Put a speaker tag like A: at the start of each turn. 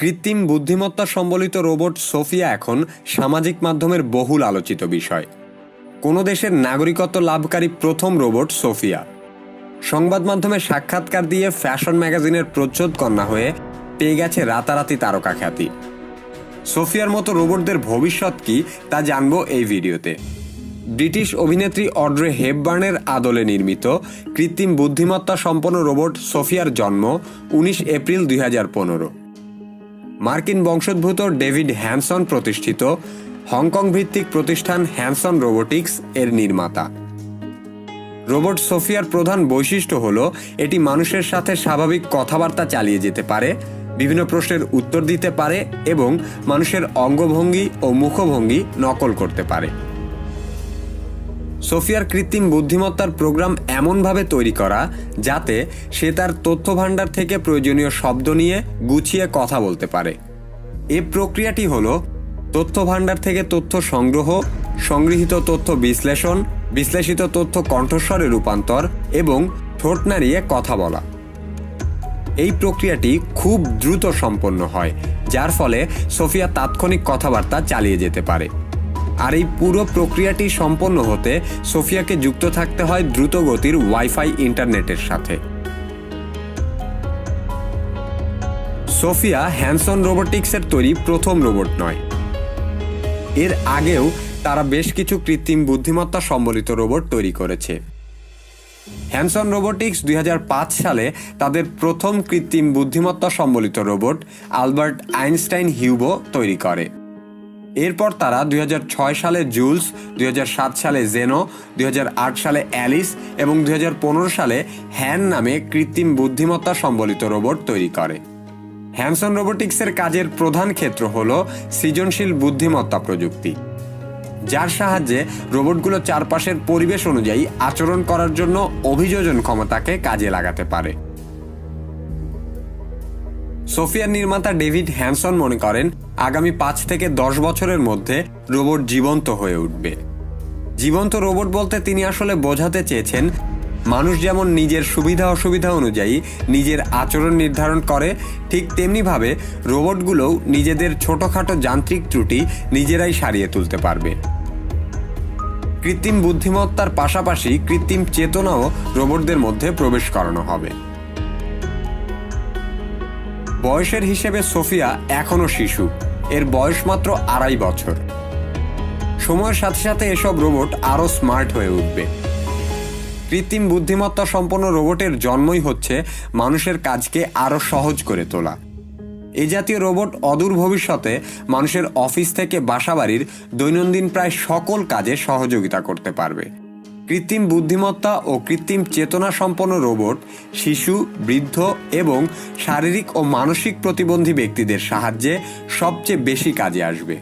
A: কৃত্রিম বুদ্ধিমত্তা সম্বলিত রোবট সোফিয়া এখন সামাজিক মাধ্যমের বহুল আলোচিত বিষয়। কোনো দেশের নাগরিকত্ব লাভকারী প্রথম রোবট সোফিয়া। সংবাদ মাধ্যমে সাক্ষাৎকার দিয়ে ফ্যাশন ম্যাগাজিনের প্রচ্ছদ কন্যা হয়ে পেয়ে গেছে রাতারাতি তারকা খ্যাতি। সোফিয়ার মতো রোবটদের ভবিষ্যৎ কি তা জানব এই ভিডিওতে। ব্রিটিশ অভিনেত্রী অড্রে হেপবার্নের আদলে নির্মিত কৃত্রিম বুদ্ধিমত্তা সম্পন্ন রোবট সোফিয়ার জন্ম উনিশ এপ্রিল দুই হাজার পনেরো। মার্কিন বংশোদ্ভূত ডেভিড হ্যামসন প্রতিষ্ঠিত হংকং ভিত্তিক প্রতিষ্ঠান হ্যামসন রোবোটিক্স এর নির্মাতা। রোবট সোফিয়ার প্রধান বৈশিষ্ট্য হল, এটি মানুষের সাথে স্বাভাবিক কথাবার্তা চালিয়ে যেতে পারে, বিভিন্ন প্রশ্নের উত্তর দিতে পারে এবং মানুষের অঙ্গভঙ্গি ও মুখভঙ্গি নকল করতে পারে। সোফিয়ার কৃত্রিম বুদ্ধিমত্তার প্রোগ্রাম এমনভাবে তৈরি করা যাতে সে তার তথ্য ভাণ্ডার থেকে প্রয়োজনীয় শব্দ নিয়ে গুছিয়ে কথা বলতে পারে। এ প্রক্রিয়াটি হল তথ্য ভাণ্ডার থেকে তথ্য সংগ্রহ, সংগৃহীত তথ্য বিশ্লেষণ, বিশ্লেষিত তথ্য কণ্ঠস্বরে রূপান্তর এবং ঠোঁট নাড়িয়ে কথা বলা। এই প্রক্রিয়াটি খুব দ্রুত সম্পন্ন হয়, যার ফলে সোফিয়া তাৎক্ষণিক কথাবার্তা চালিয়ে যেতে পারে। আর এই পুরো প্রক্রিয়াটি সম্পন্ন হতে সোফিয়াকে যুক্ত থাকতে হয় দ্রুত গতির ওয়াইফাই ইন্টারনেটের সাথে। সোফিয়া হ্যানসন রোবোটিক্সের তৈরি প্রথম রোবট নয়। এর আগেও তারা বেশ কিছু কৃত্রিম বুদ্ধিমত্তা সম্বলিত রোবট তৈরি করেছে। হ্যানসন রোবোটিক্স দুই হাজার পাঁচ সালে তাদের প্রথম কৃত্রিম বুদ্ধিমত্তা সম্বলিত রোবট আলবার্ট আইনস্টাইন হিউবো তৈরি করে। এরপর তারা দুই হাজার ছয় সালে জুলস, দুই হাজার সাত সালে জেনো, দুই হাজার আট সালে অ্যালিস এবং দুই হাজার পনেরো সালে হ্যান নামে কৃত্রিম বুদ্ধিমত্তা সম্বলিত রোবট তৈরি করে। হ্যানসন রোবোটিক্সের কাজের প্রধান ক্ষেত্র হল সৃজনশীল বুদ্ধিমত্তা প্রযুক্তি, যার সাহায্যে রোবটগুলো চারপাশের পরিবেশ অনুযায়ী আচরণ করার জন্য অভিযোজন ক্ষমতাকে কাজে লাগাতে পারে। সোফিয়ার নির্মাতা ডেভিড হ্যানসন মনে করেন আগামী পাঁচ থেকে দশ বছরের মধ্যে রোবট জীবন্ত হয়ে উঠবে। জীবন্ত রোবট বলতে তিনি আসলে বোঝাতে চেয়েছেন, মানুষ যেমন নিজের সুবিধা অসুবিধা অনুযায়ী নিজের আচরণ নির্ধারণ করে, ঠিক তেমনিভাবে রোবটগুলোও নিজেদের ছোটোখাটো যান্ত্রিক ত্রুটি নিজেরাই সারিয়ে তুলতে পারবে। কৃত্রিম বুদ্ধিমত্তার পাশাপাশি কৃত্রিম চেতনাও রোবটদের মধ্যে প্রবেশ করানো হবে। বয়সের হিসেবে সোফিয়া এখনও শিশু। এর বয়স মাত্র আড়াই বছর। সময়ের সাথে সাথে এসব রোবট আরও স্মার্ট হয়ে উঠবে। কৃত্রিম বুদ্ধিমত্তা সম্পন্ন রোবটের জন্মই হচ্ছে মানুষের কাজকে আরও সহজ করে তোলা। এ জাতীয় রোবট অদূর ভবিষ্যতে মানুষের অফিস থেকে বাসাবাড়ির দৈনন্দিন প্রায় সকল কাজে সহযোগিতা করতে পারবে। কৃত্রিম বুদ্ধিমত্তা ও কৃত্রিম চেতনা সম্পন্ন রোবট, শিশু, বৃদ্ধ এবং শারীরিক ও মানসিক প্রতিবন্ধী ব্যক্তিদের সাহায্যে সবচেয়ে বেশি কাজে আসবে।